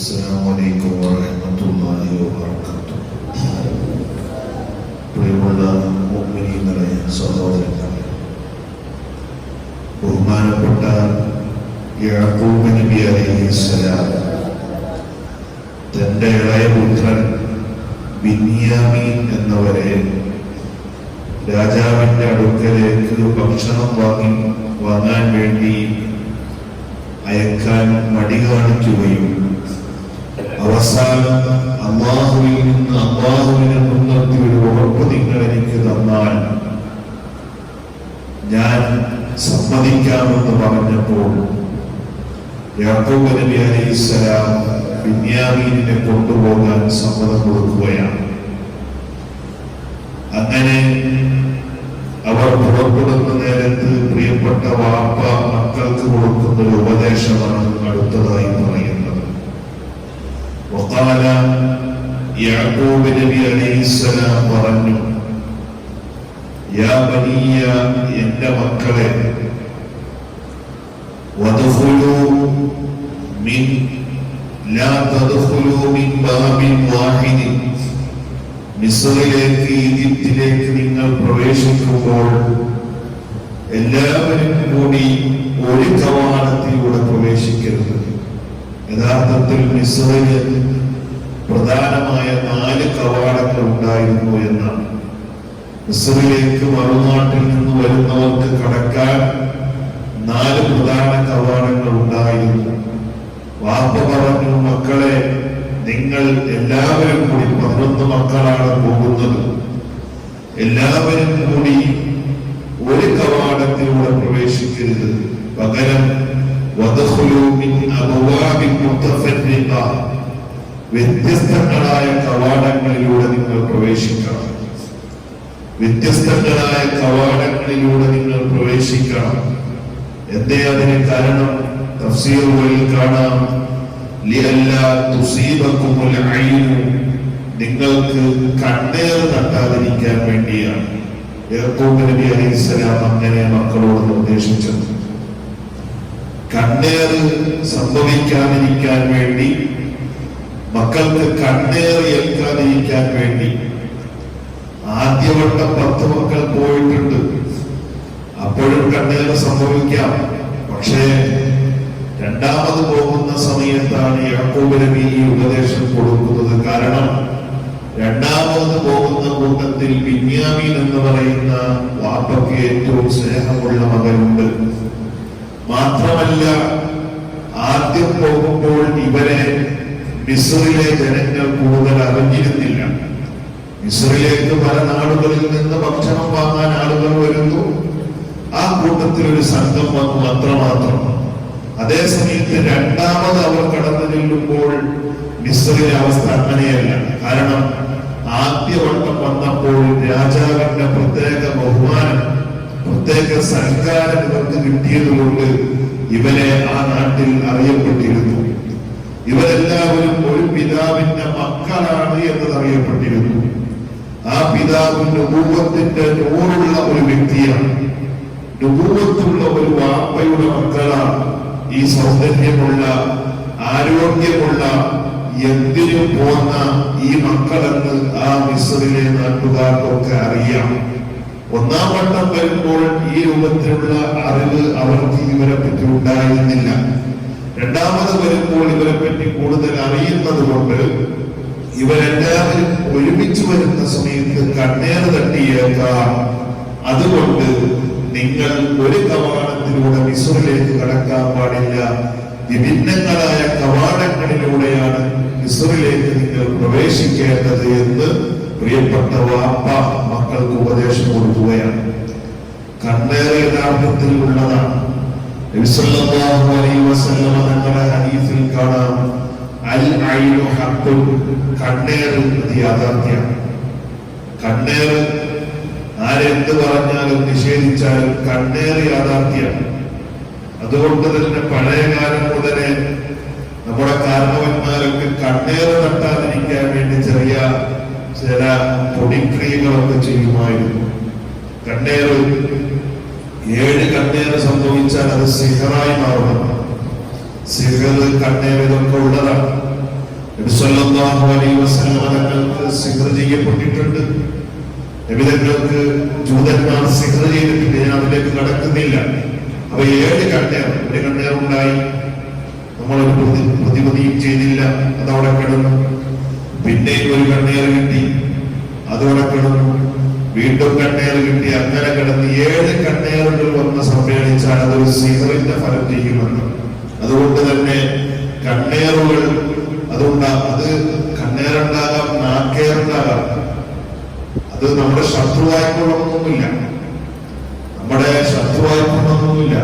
السلام عليكم ورحمة الله وبركاته പ്രിയമുള്ള മുഅ്മിനീങ്ങളെ സഹോദരങ്ങളെ ബഹുമാനപ്പെട്ട യാക്കൂബ് നബി അലൈഹിസ്സലാം തന്റെ ഇളയ പുത്രൻ ബിന്യാമീൻ എന്നവരെ രാജാവിന്റെ അടുക്കലേക്ക് ഭക്ഷണം വാങ്ങി വാങ്ങാൻ വേണ്ടി അയക്കാൻ മടി കാണിക്കുകയും അവസാനം അള്ളാഹുവിൽ നിന്ന് അള്ളാഹുവിനെ മുൻനിർത്തി ഒരു ഉറപ്പ് നിങ്ങൾ എനിക്ക് തന്നാൽ ഞാൻ സമ്മതിക്കാമെന്ന് പറഞ്ഞപ്പോൾ യാക്കോബ് നബി അലൈഹിസ്സലാം ബിന്യാമീനിനെ കൊണ്ടുപോകാൻ സമ്മതം കൊടുക്കുകയാണ്. അങ്ങനെ അവർ പുറപ്പെടുന്ന നേരത്ത് പ്രിയപ്പെട്ട വാപ്പ മക്കൾക്ക് കൊടുക്കുന്ന ഒരു ഉപദേശമാണ് അടുത്തതായി وقال യാക്കൂബ് നബി അലൈഹിസ്സലാം പറഞ്ഞു യാ ബനിയ എന്റെ മക്കളെ വദ്ഖുലൂ മിൻ ലാ തദ്ഖുലൂ മിൻ ബാബിൻ വാഹിദിൻ മിസ്രിലേക്ക് ഈജിപ്തിലേക്ക് നിങ്ങൾ പ്രവേശിക്കുമ്പോൾ എല്ലാവരും കൂടി ഒരു കവാടത്തിലൂടെ പ്രവേശിക്കരുത് യഥാർത്ഥത്തിൽ മിസ്രയില് പ്രധാനമായ നാല് കവാടങ്ങൾ ഉണ്ടായിരുന്നു എന്നാണ് മിസ്രിലേക്ക് മറുനാട്ടിൽ നിന്ന് വരുന്നവർക്ക് കടക്കാൻ നാല് പ്രധാന കവാടങ്ങൾ ഉണ്ടായിരുന്നു. വാപ്പ പറഞ്ഞു മക്കളെ നിങ്ങൾ എല്ലാവരും കൂടി പതിനൊന്ന് മക്കളാണ് പോകുന്നത്. എല്ലാവരും കൂടി ഒരു കവാടത്തിലൂടെ പ്രവേശിക്കരുത്. പകരം വ്യത്യസ്തങ്ങളായ കവാടങ്ങളിലൂടെ നിങ്ങൾ പ്രവേശിക്കണം. വ്യത്യസ്തങ്ങളായ കവാടങ്ങളിലൂടെ നിങ്ങൾ പ്രവേശിക്കണം. എന്തേ അതിന് കാരണം? തഫ്സീറുകളിൽ കാണാം. നിങ്ങൾക്ക് കണ്ണേർ തട്ടാതിരിക്കാൻ വേണ്ടിയാണ്. എയർപോർട്ട് നബി അലൈഹിസ്സലാം അങ്ങനെ മക്കളോട് നിർദ്ദേശിച്ചത്. കണ്ണേർ സംഭവിക്കാതിരിക്കാൻ വേണ്ടി മക്കൾക്ക് കണ്ണേറി ഏൽക്കാതിരിക്കാൻ വേണ്ടി ആദ്യവട്ടം പത്ത് മക്കൾ പോയിട്ടുണ്ട്. അപ്പോഴും കണ്ണേർ സംഭവിക്കാം. പക്ഷേ രണ്ടാമത് പോകുന്ന സമയത്താണ് യാക്കൂബ് ഈ ഉപദേശം കൊടുക്കുന്നത്. കാരണം രണ്ടാമത് പോകുന്ന കൂട്ടത്തിൽ ബിന്യാമീൻ എന്ന് പറയുന്ന വാപ്പയ്ക്ക് ഏറ്റവും സ്നേഹമുള്ള മകനുണ്ട്. മാത്രമല്ല ആദ്യം പോകുമ്പോൾ ഇവരെ മിസ്രിലെ ജനങ്ങൾ കൂടുതൽ അറിഞ്ഞിരുന്നില്ല. മിസ്രിലേക്ക് പല നാടുകളിൽ നിന്ന് ഭക്ഷണം വാങ്ങാൻ ആളുകൾ വരുന്നു. ആ കൂട്ടത്തിൽ ഒരു സംഘം വന്നു അത്രമാത്രം. അതേ സമയത്ത് രണ്ടാമത് അവർ കടന്നു ചെല്ലുമ്പോൾ മിസ്രിലെ അവസ്ഥ അങ്ങനെയല്ല. കാരണം ആദ്യവട്ടം വന്നപ്പോൾ രാജാവിന്റെ പ്രത്യേക ബഹുമാനം പ്രത്യേക സൽക്കാരം ഇവർക്ക് കിട്ടിയതുകൊണ്ട് ഇവരെ ആ നാട്ടിൽ അറിയപ്പെട്ടിരുന്നു. ഇവരെല്ലാവരും ഒരു പിതാവിന്റെ മക്കളാണ് എന്നത് അറിയപ്പെട്ടിരുന്നു ആ പിതാവിന്റെ ഭൂപത്തിന്റെ നൂറുള്ള ഒരു വ്യക്തിയാണ്. നുപൂവത്തുള്ള ഒരു വാപ്പയുടെ മക്കളാണ്. ഈ സൗന്ദര്യമുള്ള ആരോഗ്യമുള്ള എന്തിനും പോന്ന ഈ മക്കളെന്ന് ആ മിസ്രിലെ നാട്ടുകാർക്കൊക്കെ അറിയാം. ഒന്നാം വട്ടം വരുമ്പോൾ ഈ രൂപത്തിലുള്ള അറിവ് അവർക്ക് ഇവരെ പറ്റി ഉണ്ടായിരുന്നില്ല. രണ്ടാമത് വരുമ്പോൾ ഇവരെ പറ്റി കൂടുതൽ അറിയുന്നത് കൊണ്ട് ഇവരെല്ലാവരും ഒരുമിച്ച് വരുന്ന സമയത്ത് കണ്ണേർ തട്ടിയേക്കാം. അതുകൊണ്ട് നിങ്ങൾ ഒരു കവാടത്തിലൂടെ മിസുറിലേക്ക് കടക്കാൻ പാടില്ല. വിഭിന്നങ്ങളായ കവാടങ്ങളിലൂടെയാണ് മിസുറിലേക്ക് നിങ്ങൾ പ്രവേശിക്കേണ്ടത് എന്ന് പ്രിയപ്പെട്ട വാപ്പ മക്കൾക്ക് ഉപദേശം കൊടുക്കുകയാണ്. കണ്ണേറ് യഥാർത്ഥത്തിൽ ഉള്ളതാണ്. ഹദീസിൽ കാണാം അൽ ഐനു ഹഖുൻ കണ്ണേറ് അത് യാഥാർത്ഥ്യമാണ്. കണ്ണേറ് ആരെന്ത് പറഞ്ഞാലും നിഷേധിച്ചാലും കണ്ണേറ് യാഥാർത്ഥ്യമാണ്. അതുകൊണ്ട് തന്നെ പഴയ കാലം മുതലേ നമ്മുടെ കാരണവന്മാരൊക്കെ കണ്ണേറ് തട്ടാതിരിക്കാൻ വേണ്ടി ചെറിയ ചില പൊടിക്രിയകളൊക്കെ ചെയ്യുമായിരുന്നു. കണ്ണേറ് ഏഴ് കണ്ണേറ് സംഭവിച്ചാൽ അത് സിഹറായി മാറുന്നു. സിഹർ ഇതൊക്കെ ഉള്ളതാണ്. സിഹർ ചെയ്യപ്പെട്ടിട്ടുണ്ട്. നിബിതങ്ങൾക്ക് ജൂതന്മാർ സിഹർ ചെയ്തിട്ടുണ്ട്. ഞാൻ അതിലേക്ക് കടക്കുന്നില്ല. അപ്പൊ ഏഴ് കണ്ണേർ ഒരു കണ്ണേർ ഉണ്ടായി. നമ്മളൊരു പ്രതിപതിയും ചെയ്തില്ല. അതവിടെ കിടന്നു. പിന്നെയും ഒരു കണ്ണേർ കിട്ടി. അതോടെ കിടന്നു. വീണ്ടും കണ്ണേർ കിട്ടി. അങ്ങനെ കിടന്ന് ഏഴ് കണ്ണേറുകൾ വന്ന് സമ്മേളിച്ചാൽ അതൊരു സിഹറിന്റെ ഫലം ചെയ്യുമെന്ന്. അതുകൊണ്ട് തന്നെ കണ്ണേറുകൾ അതുകൊണ്ടാ അത് കണ്ണേറുണ്ടാകാം നാക്കേറുണ്ടാകാം. അത് നമ്മുടെ ശത്രുവായിക്കൊള്ളണമെന്നില്ല നമ്മുടെ ശത്രുവായിക്കൊള്ളണമെന്നില്ല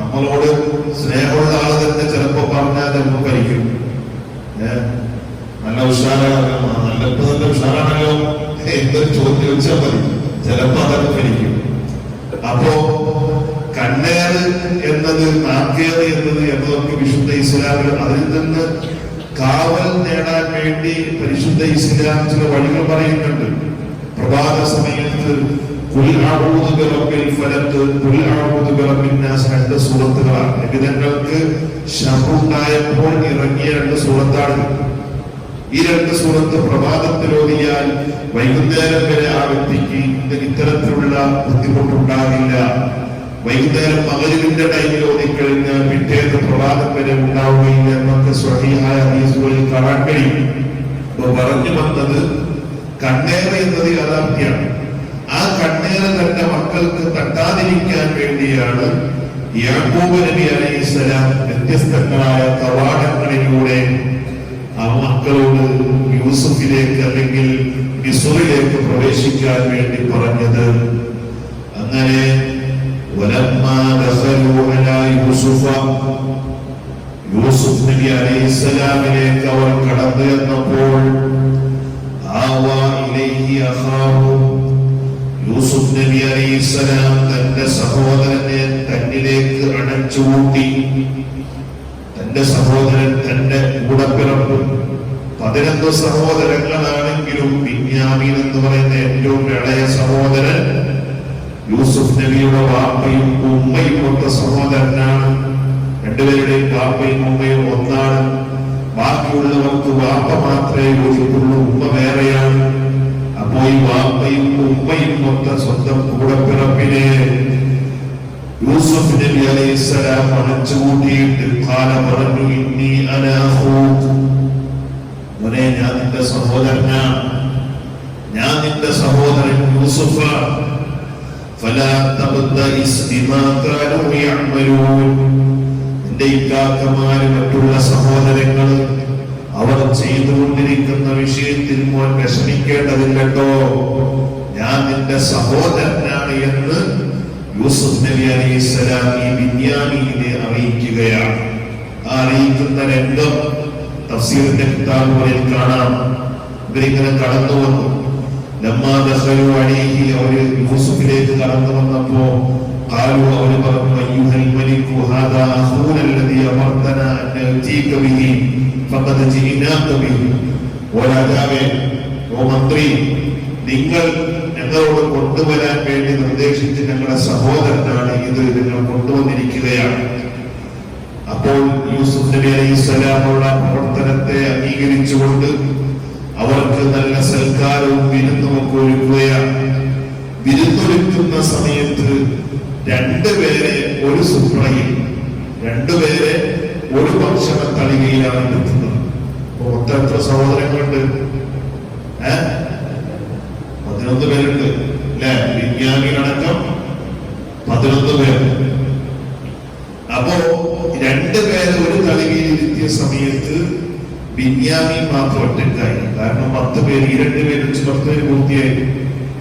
നമ്മളോട് സ്നേഹമുള്ള ആൾ തന്നെ ചിലപ്പോ പറഞ്ഞാൽ നമുക്ക് കഴിക്കും നല്ല ഉഷാറാണ് നല്ല ഇപ്പൊ നല്ല ഉഷാറാണല്ലോ എന്തൊരു ചോദ്യം ചോദിച്ചാൽ മതി. ചിലപ്പോ അതൊക്കെ ഫലിക്കും അപ്പോ കണ്ണേറ് എന്നത് നാക്കേറ് എന്നത് എന്നതൊക്കെ വിശുദ്ധ ഇസ്ലാമിൽ അതിൽ നിന്ന് കാവൽ നേടാൻ വേണ്ടി പരിശുദ്ധ ഇസ്ലാം ചില വഴികൾ പറയുന്നുണ്ട്. പ്രഭാത സമയത്ത് രണ്ട് സൂറത്തുകളാണ്. ശബ്ദമുണ്ടായപ്പോൾ ഇറങ്ങിയ രണ്ട് സൂറത്താണ്. ഈ രണ്ട് സൂറത്ത് പ്രഭാതത്തിൽ ഓതിയാൽ വൈകുന്നേരം വരെ ആ വ്യക്തിക്ക് ഇത്തരത്തിലുള്ള ബുദ്ധിമുട്ടുണ്ടാകില്ല. വൈകുന്നേരം മകരിവിന്റെ ടൈമിൽ ഓതിക്കഴിഞ്ഞാൽ പിറ്റേന്ന് പ്രഭാതം വരെ ഉണ്ടാവുകയില്ല എന്നൊക്കെ സ്വഹീഹായ ഹദീസുകളിൽ കാണാൻ കഴിയും. അപ്പൊ പറഞ്ഞു വന്നത് കണ്ണേറ എന്നത് യാഥാർത്ഥ്യമാണ്. ആ കണ്ണേറ തന്റെ മക്കൾക്ക് തട്ടാതിരിക്കാൻ വേണ്ടിയാണ് യാക്കൂബ് നബി അലൈഹിസ്സലാം വ്യത്യസ്തങ്ങളായ കവാടങ്ങളിലൂടെ ആ മക്കളോട് യൂസഫിലേക്ക് അല്ലെങ്കിൽ മിസുറിലേക്ക് പ്രവേശിക്കാൻ വേണ്ടി പറഞ്ഞത്. അങ്ങനെ യൂസുഫ്. നബി അലൈഹിസ്സലാമിലേക്ക് അവർ കടന്നു എന്നപ്പോൾ യൂസുഫ് നബി അലൈഹിസ്സലാം തന്റെ സഹോദരനെ തന്നിലേക്ക് അണച്ചുകൂട്ടി തന്റെ സഹോദരൻ എന്റെ കൂടെ പിറക്കും പതിനൊന്ന് സഹോദരങ്ങളാണെങ്കിലും ബിന്യാമീൻ എന്ന് പറയുന്ന ഏറ്റവും ഇളയ സഹോദരൻ യൂസുഫ് നബിയുടെ വാപ്പയും ഉമ്മയും ഒത്ത സഹോദരനാണ്. രണ്ടുപേരുടെയും വാപ്പയും ഉമ്മയും ഒന്നാണ്. ബാക്കിയുള്ളവർക്ക് വാപ്പ മാത്രമേ യോജിക്കുള്ളൂ ഉമ്മ വേറെയാണ്. അപ്പോ ഈ വാപ്പയും ഉമ്മയും ഒത്ത സ്വന്തം കൂടപ്പിറപ്പിനെ യൂസുഫ് നബി അലൈഹിസ്സലാം അണച്ചുകൂട്ടിയിട്ട് കാല പറഞ്ഞു ഇന്നി അനാഹൂക്ക് മോനെ ഞാൻ നിന്റെ സഹോദരനാ ഞാൻ നിന്റെ സഹോദരൻ യൂസുഫ فلا تبتئس بما كانوا يعملون നിന്റെ ഇക്കാക്കമാര് മറ്റുള്ള സഹോദരങ്ങൾ അവർ ചെയ്തുകൊണ്ടിരിക്കുന്ന വിഷയത്തിൽ മോൻ വിഷമിക്കേണ്ടതില്ലട്ടോ ഞാൻ നിന്റെ സഹോദരനാണ് എന്ന് യൂസുഫ് നബി അലൈഹിസ്സലാം ഈ ബിന്യാമിനെ അറിയിക്കുകയാണ്. ആ അറിയിക്കുന്ന രംഗം തഫ്സീറിന്റെ കിതാബുകളിൽ കാണാം. ഇവരിങ്ങനെ കടന്നു വന്നു. ലമ്മാദസരു അഴേഹി അവർ യൂസുഫിലേക്ക് കടന്നു വന്നപ്പോ കാലു അവർ പറഞ്ഞു അയ്യുഹൽ മലിക്കു ഹാദാ അഖൂനല്ലദി അമർതന അൻ നജീക ബിഹി ഫഖദ് ജീനാക ബിഹി. ഓ രാജാവേ നിങ്ങൾ ഞങ്ങളോട് കൊണ്ടുവരാൻ വേണ്ടി നിർദ്ദേശിച്ച് ഞങ്ങളുടെ സഹോദരനാണ് ഇത് നിങ്ങൾ കൊണ്ടുവന്നിരിക്കുകയാണ്. അപ്പോൾ യൂസുഫ് നബി അലൈഹി സ്വലാമുള്ള പ്രവർത്തനത്തെ അംഗീകരിച്ചുകൊണ്ട് അവർക്ക് നല്ല സൽക്കാരവും വിരുന്നും ഒക്കെ ഒരുക്കുകയാണ്. വിരുന്നൊരുക്കുന്ന സമയത്ത് രണ്ടുപേരെ ഒരു സുപ്രയിൽ രണ്ടുപേരെ ഒരു ഭക്ഷണ തളികയിലാണ് എത്തുന്നത് എത്ര സഹോദരങ്ങളുണ്ട്? ഏ? പതിനൊന്ന് പേരുണ്ട് അല്ലെ വിജ്ഞാനികളടക്കം പതിനൊന്ന് പേർ അപ്പോ രണ്ട് പേര് ഒരു കളിയിലിരുത്തിയ സമയത്ത് ബിന്യാമി മാത്രം ഒറ്റക്കായി കാരണം പത്ത് പേര് ഈ രണ്ട് പേര് പത്ത് പേര് പൂർത്തിയായി.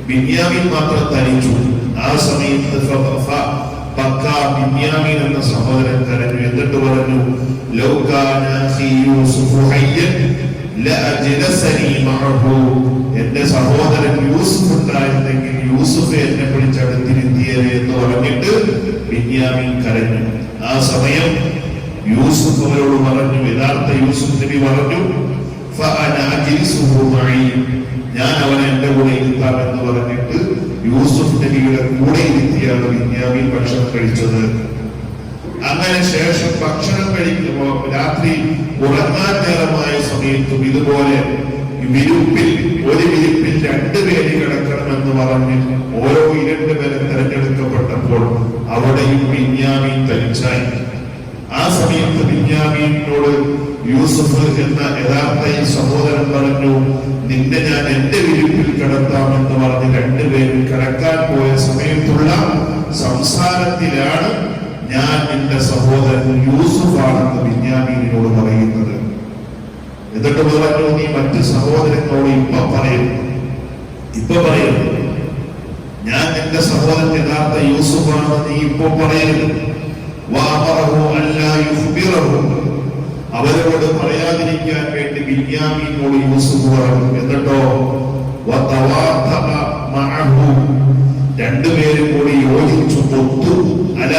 ബിന്യാമി മാത്രം തനിച്ചു. ആ സമയത്ത് ബിന്യാമീൻ എന്ന സഹോദരൻ കരഞ്ഞു. എന്നിട്ട് പറഞ്ഞു? ലൗകാന എന്റെ സഹോദരൻ യൂസുഫ് ഉണ്ടായിരുന്നെങ്കിൽ യൂസുഫ് എന്നെ പിടിച്ചടുത്തിരുത്തിയത് എന്ന് പറഞ്ഞിട്ട് ബിന്യാമിൻ കരഞ്ഞു. ആ സമയം യൂസുഫ് അവരോട് പറഞ്ഞു യഥാർത്ഥ യൂസുഫ് നബി പറഞ്ഞു. ഞാൻ അവനെ എന്റെ കൂടെ ഇരുത്താം എന്ന് പറഞ്ഞിട്ട് യൂസുഫ് നബിയുടെ കൂടെ ഇരുത്തിയാണ് ബിന്യാമിൻ ഭക്ഷണം കഴിച്ചത്. അങ്ങനെ ശേഷം ഭക്ഷണം കഴിക്കുമ്പോൾ രാത്രി ഉറങ്ങാൻ നേരമായ സമയത്തും ഇതുപോലെ വിരുപ്പിൽ ഒരു വിരിപ്പിൽ രണ്ടു പേര് കിടക്കണമെന്ന് പറഞ്ഞ് ഓരോ ഇരണ്ട് പേരെ തെരഞ്ഞെടുക്കപ്പെട്ടപ്പോൾ അവിടെയും ബിന്യാമീൻ തനിച്ചായി. ആ സമയത്ത് ബിന്യാമീനോട് യൂസഫ് എന്ന യഥാർത്ഥ സഹോദരൻ പറഞ്ഞു നിന്നെ ഞാൻ എന്റെ വിരിപ്പിൽ കിടത്താമെന്ന് പറഞ്ഞ് രണ്ടുപേരും കിടക്കാൻ പോയ സമയത്തുള്ള സംസാരത്തിലാണ് ഞാൻ എന്റെ സഹോദരൻ യൂസുഫാണെന്ന് ബിന്യാമീനോട് പറയുന്നത് എന്നിട്ട് പറഞ്ഞു നീ മറ്റു സഹോദരങ്ങളോട് ഇപ്പൊ പറയുന്നു ഇപ്പൊ പറയുന്നു ഞാൻ എന്റെ സഹോദരൻ യഥാർത്ഥ യൂസുഫാണെന്ന് നീ ഇപ്പൊ പറയരുത്. അവരോട് പറയാതിരിക്കാൻ വേണ്ടി ബിന്യാമീനോട് യൂസുഫ് പറഞ്ഞു എന്നിട്ടോ. രണ്ടുപേരും കൂടി യോജിച്ചു ഒത്തു അല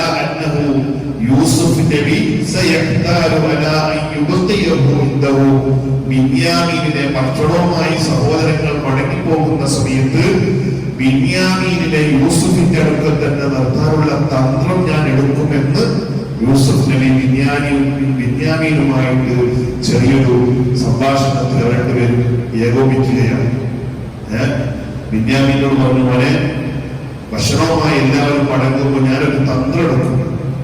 യൂസുഫ് നബി സയഹ്താരു അലാ അൻ ഇന്ദഹു ബിന്യാമീനിലെ ഭക്ഷണവുമായി സഹോദരങ്ങൾ മടങ്ങിപ്പോകുന്ന സമയത്ത് ബിന്യാമീനിലെ യൂസുഫിന്റെ അടുക്കൽ തന്നെ നിർത്താനുള്ള തന്ത്രം ഞാൻ എടുക്കുമെന്ന് യൂസഫ് നബി ബിന്യാമീനും ബിന്യാമീനുമായിട്ട് ചെറിയൊരു സംഭാഷണത്തിൽ രണ്ടുപേരും ഏകോപിക്കുകയാണ് ബിന്യാമീനോട് പറഞ്ഞു മോനെ ഭക്ഷണവുമായി എല്ലാവരും മടങ്ങുമ്പോൾ ഞാനൊരു തന്ത്രം എടുക്കും.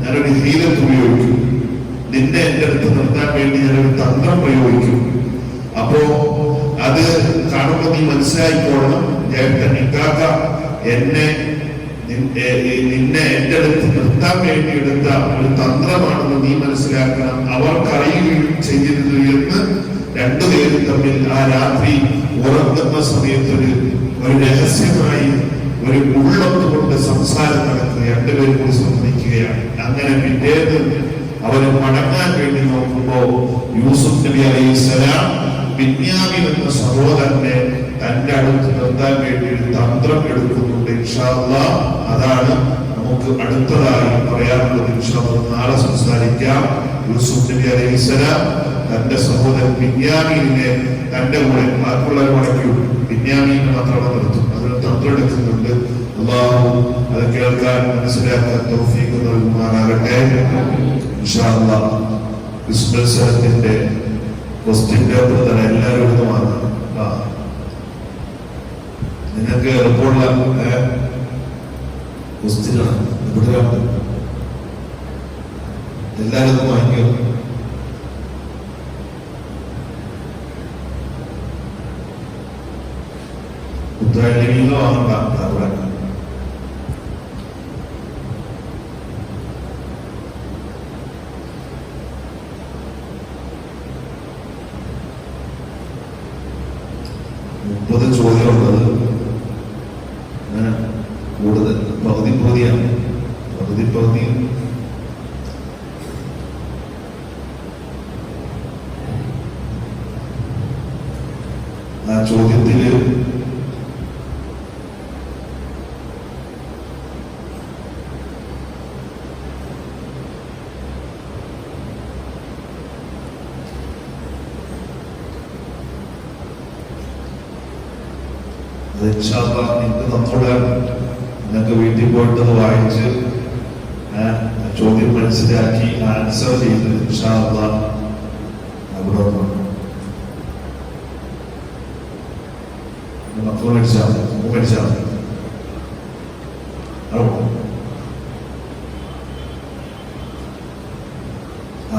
ഞാനൊരു ഹീലത്ത് ഉപയോഗിക്കും. നിന്നെ എന്റെ അടുത്ത് നിർത്താൻ വേണ്ടി ഞാനൊരു തന്ത്രം പ്രയോഗിക്കും. അപ്പോ അത് കാണുമ്പോൾ നീ മനസ്സിലായിക്കോളണം ഇക്കാക്ക എന്നെ നിന്നെ എന്റെ അടുത്ത് നിർത്താൻ വേണ്ടി എടുത്ത ഒരു തന്ത്രമാണെന്ന് നീ മനസ്സിലാക്കണം. അവർക്കറിയുകയും ചെയ്യരുത് എന്ന് രണ്ടുപേരും തമ്മിൽ ആ രാത്രി ഉറങ്ങുന്ന സമയത്ത് ഒരു ഒരു രഹസ്യമായി ഒരു ഉള്ളത് കൊണ്ട് സംസാരം നടക്കുക രണ്ടുപേരും കൂടി സംബന്ധിക്കുകയാണ്. അങ്ങനെ പിന്നീട് അവരെ മടങ്ങാൻ വേണ്ടി നോക്കുമ്പോ യൂസുഫ് നബി അലൈഹി സ്വലാം എന്ന സഹോദരനെ തന്റെ അടുത്ത് നിർത്താൻ വേണ്ടി ഒരു തന്ത്രം എടുക്കുന്നുണ്ട്. ഇൻഷാ അല്ലാഹ്. അതാണ് നമുക്ക് അടുത്തതായി പറയാനുള്ളത്. ഇൻഷാ നാളെ സംസാരിക്കാം. യൂസുഫ് നബി അലൈഹി സ്വലാം തന്റെ സഹോദരൻ ബിന്യാമീനെ തന്റെ കൂടെ ബാക്കിയുള്ളവർ മടക്കി ബിന്യാമീനെ മാത്രമാണ് നിർത്തും. എടുക്കുന്നുണ്ട് അള്ളാഹു അത് കേൾക്കാൻ മനസ്സിലാക്കാൻ തൗഫീഖ് നൽകുമാറാകട്ടെ. മത്സരത്തിന്റെ ക്വസ്റ്റ്യൻ പേപ്പർ തന്നെ എല്ലാവരും എടുത്തുമാണ് നിങ്ങൾക്ക് എളുപ്പമുള്ള ക്വസ്റ്റ്യനാണ്. ഇവിടെ എല്ലാവരും ഒന്ന് വാങ്ങിക്കും ഉത്തരവാദിത്തം വാങ്ങണ്ട അവിടെ. മുപ്പത് ചോദ്യമുള്ളത് കൂടുതൽ. പകുതി പകുതിയാണ്. പകുതി പകുതി. ആ ചോദ്യത്തിൽ അത് ഇൻഷാ അല്ലാഹ് നിങ്ങൾക്ക് തന്നോടാണ് നിങ്ങൾക്ക് വീട്ടിൽ പോയിട്ട് അത് വായിച്ച് ആ, ചോദ്യം മനസ്സിലാക്കി ആൻസർ ചെയ്ത് ഇൻഷാ അല്ലാഹ് അവിടെ വന്നു അടിച്ചാൽ മതി ഫോൺ അടിച്ചാൽ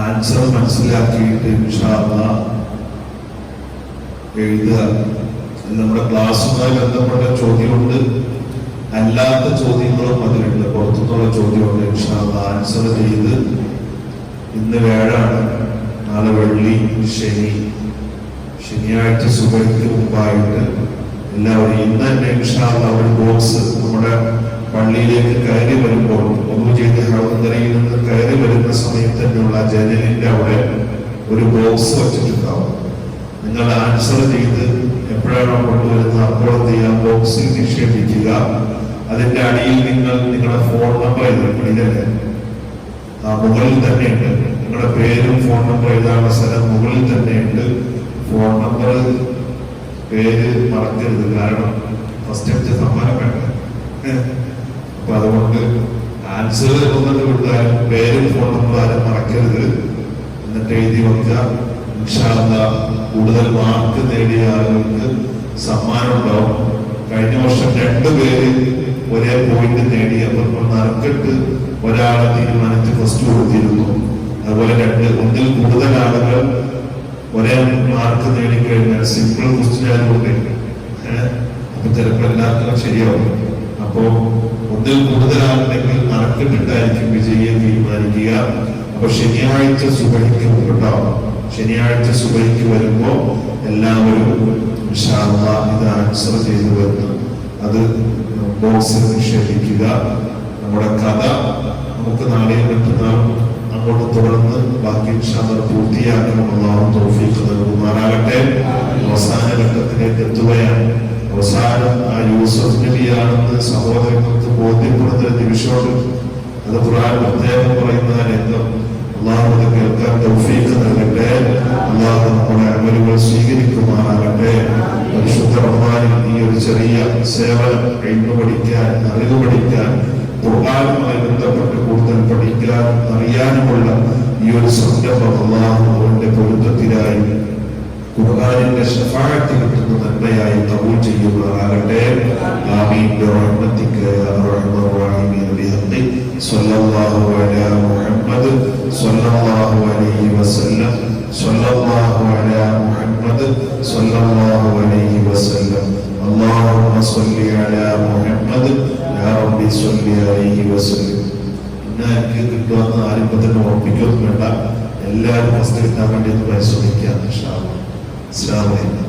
ആൻസർ മനസ്സിലാക്കിയിട്ട് ഇൻഷാ അല്ലാഹ് എഴുതുക നമ്മുടെ ക്ലാസ്സുമായി ബന്ധപ്പെട്ട ചോദ്യമുണ്ട് അല്ലാത്ത ചോദ്യങ്ങളും അതിലുണ്ട് പുറത്തുനിന്നുള്ള ചോദ്യമുണ്ട് ഇൻഷാല്ല ആൻസർ ചെയ്ത് ഇന്ന് വേഴാണ് നാളെ വെള്ളി ശനി ശനിയാഴ്ച സുഖത്തിന് മുമ്പായിട്ട് എല്ലാവരും ഇന്ന് തന്നെ ഇൻഷാള്ള ഒരു ബോക്സ് നമ്മുടെ പള്ളിയിലേക്ക് കയറി വരുമ്പോൾ ഒന്നു ചെയ്ത് ഹൗന്തരയിൽ നിന്ന് കയറി വരുന്ന സമയത്ത് തന്നെയുള്ള ജനലിന്റെ അവിടെ ഒരു ബോക്സ് വച്ചിട്ടുണ്ടാവും. നിങ്ങൾ ആൻസർ ചെയ്ത് എപ്പോഴാണോ കൊണ്ടുവരുന്നത് എന്ത് ചെയ്യാം? ബോക്സിൽ നിക്ഷേപിക്കുക. അതിന്റെ അടിയിൽ നിങ്ങൾ നിങ്ങളുടെ ഫോൺ നമ്പർ എഴുതപ്പെടില്ലേ ആ മുകളിൽ തന്നെയുണ്ട് നിങ്ങളുടെ പേരും ഫോൺ നമ്പർ എഴുതാനുള്ള സ്ഥലം മുകളിൽ തന്നെയുണ്ട് പേര് മറക്കരുത്. കാരണം ഫസ്റ്റ് അടിച്ച സമ്മാനം വേണ്ട അപ്പൊ അതുകൊണ്ട് ആൻസർ ഒന്നത് കൊടുത്താലും പേരും ഫോൺ നമ്പർ ആരും മറക്കരുത്. എന്നിട്ട് എഴുതി വെക്കാം കൂടുതൽ മാർക്ക് നേടിയ ആളുകൾക്ക് സമ്മാനം ഉണ്ടാവും. കഴിഞ്ഞ വർഷം രണ്ടുപേര് ഒരേ പോയിന്റ് നേടി. അപ്പോൾ നറുക്കെട്ട് ഒരാളെ തീരുമാനിച്ച് ഫസ്റ്റ് കൊടുത്തിരുന്നു. അതുപോലെ രണ്ട് ഒന്നിൽ കൂടുതൽ ആളുകൾ ഒരേ മാർക്ക് നേടിക്കഴിഞ്ഞാൽ സിമ്പിൾ ആയതുകൊണ്ട് ഏഹ്, അപ്പൊ ചിലപ്പോൾ എല്ലാവർക്കും ശരിയാവും. അപ്പോ ഒന്നിൽ കൂടുതൽ ആളുണ്ടെങ്കിൽ നറുക്കെട്ടിട്ടായിരിക്കും വിജയിയെ തീരുമാനിക്കുക. അപ്പൊ ശനിയാഴ്ച സുബഹിക്ക് ഉണ്ടാവും ശനിയാഴ്ച സുബഹിക്ക് വരുമ്പോ എല്ലാവരും ഇത് ആൻസർ ചെയ്തു വരുന്നു അത് ബോക്സിൽ നിക്ഷേപിക്കുക. നമ്മുടെ കഥ നമുക്ക് നാളെയും മറ്റന്നാൾ അങ്ങോട്ട് തുടർന്ന് ബാക്കി ഇൻഷാല്ല പൂർത്തിയാക്കണം അള്ളാഹു തൗഫീഖ് നൽകുമാറാകട്ടെ. അവസാന ഘട്ടത്തിലേക്ക് എത്തുകയാണ്. അവസാനം ആ യൂസഫ് നബിയാണെന്ന് സഹോദരങ്ങൾക്ക് ബോധ്യപ്പെടുന്ന നിമിഷമുണ്ട്. അത് ഖുർആൻ പ്രത്യേകം പറയുന്ന രംഗം അള്ളാഹു കേൾക്കാൻ തൗഫീഖ് നൽകട്ടെ. അള്ളാഹു നമ്മുടെ അമലുകൾ സ്വീകരിക്കുമാറാകട്ടെ. പരിശുദ്ധ ഈ ഒരു ചെറിയ സേവനം കഴിഞ്ഞു പഠിക്കാൻ അറിവ് പഠിക്കാൻ ഖുർആനുമായി ബന്ധപ്പെട്ട് കൂടുതൽ പഠിക്കാൻ അറിയാനുമുള്ള ഈ ഒരു സംരംഭം അള്ളാഹു അവന്റെ പൊരുത്തത്തിനായി ഖുർആനിന്റെ ശഫാഅത്ത് കിട്ടുന്ന നന്മയായി കബൂൽ ചെയ്യുമാറാകട്ടെ ആമീൻ ബിറഹ്മതിക യാ അർഹമർ റഹീമീൻ ബിഹഖി സ്വല്ലല്ലാഹു അലാ മുഹമ്മദ് സ്വല്ലല്ലാഹു അലൈഹി വസല്ലം സ്വല്ലല്ലാഹു അലാ മുഹമ്മദ് സ്വല്ലല്ലാഹു അലൈഹി വസല്ലം اللهم صل على محمد റബ്ബി സ്വല്ലി അലൈഹി വസല്ലം ഇന്ന എനിക്ക് കിട്ടുമെന്ന് ആരും ഇപ്പൊ തന്നെ ഓർപ്പിക്കൊന്നും വേണ്ട എല്ലാവരും വസ്തു കിട്ടാൻ വേണ്ടി ഒന്ന് പരിശ്രമിക്കുക. ഇൻഷാ അല്ലാഹ് അസ്സലാമു അലൈക്കും.